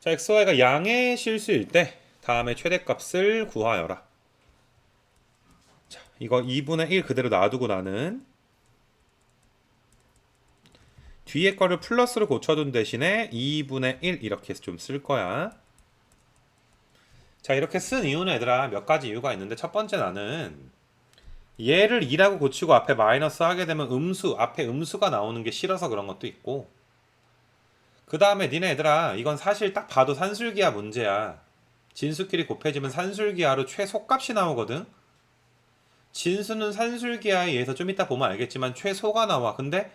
자, xy가 양의 실수일 때 다음에 최대값을 구하여라. 자, 이거 2분의 1 그대로 놔두고 나는 뒤에 거를 플러스로 고쳐둔 대신에 2분의 1 이렇게 좀 쓸 거야. 자, 이렇게 쓴 이유는 얘들아 몇 가지 이유가 있는데 첫 번째 나는 얘를 2라고 고치고 앞에 마이너스 하게 되면 음수, 앞에 음수가 나오는 게 싫어서 그런 것도 있고 그 다음에 니네 얘들아 이건 사실 딱 봐도 산술기하 문제야. 진수끼리 곱해지면 산술기하로 최소값이 나오거든. 진수는 산술기하에 의해서 좀 이따 보면 알겠지만 최소가 나와. 근데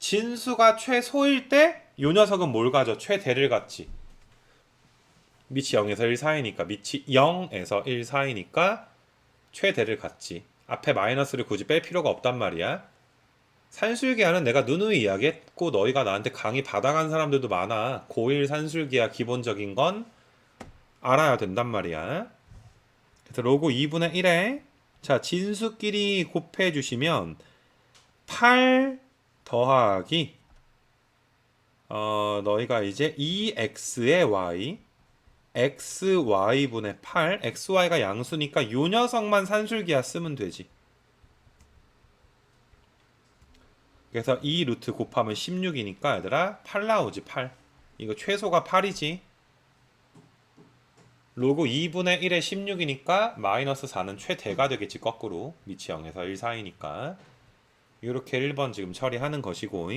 진수가 최소일 때 요 녀석은 뭘 가져? 최대를 갖지. 밑이 0에서 1 사이니까 밑이 0에서 1 사이니까 최대를 갖지. 앞에 마이너스를 굳이 뺄 필요가 없단 말이야 산술기하는 내가 누누이 이야기했고 너희가 나한테 강의 받아간 사람들도 많아. 고1 산술기하 기본적인 건 알아야 된단 말이야. 그래서 로고 2분의 1에 자 진수끼리 곱해 주시면 8 더하기 어 너희가 이제 2x의 y xy분의 8 xy가 양수니까 요 녀석만 산술기하 쓰면 되지 그래서 2 루트 곱하면 16이니까 얘들아 8 나오지 8 이거 최소가 8이지. 로고 2분의 1에 16이니까 마이너스 4는 최대가 되겠지 거꾸로. 0에서 1 사이니까. 이렇게 1번 지금 처리하는 것이고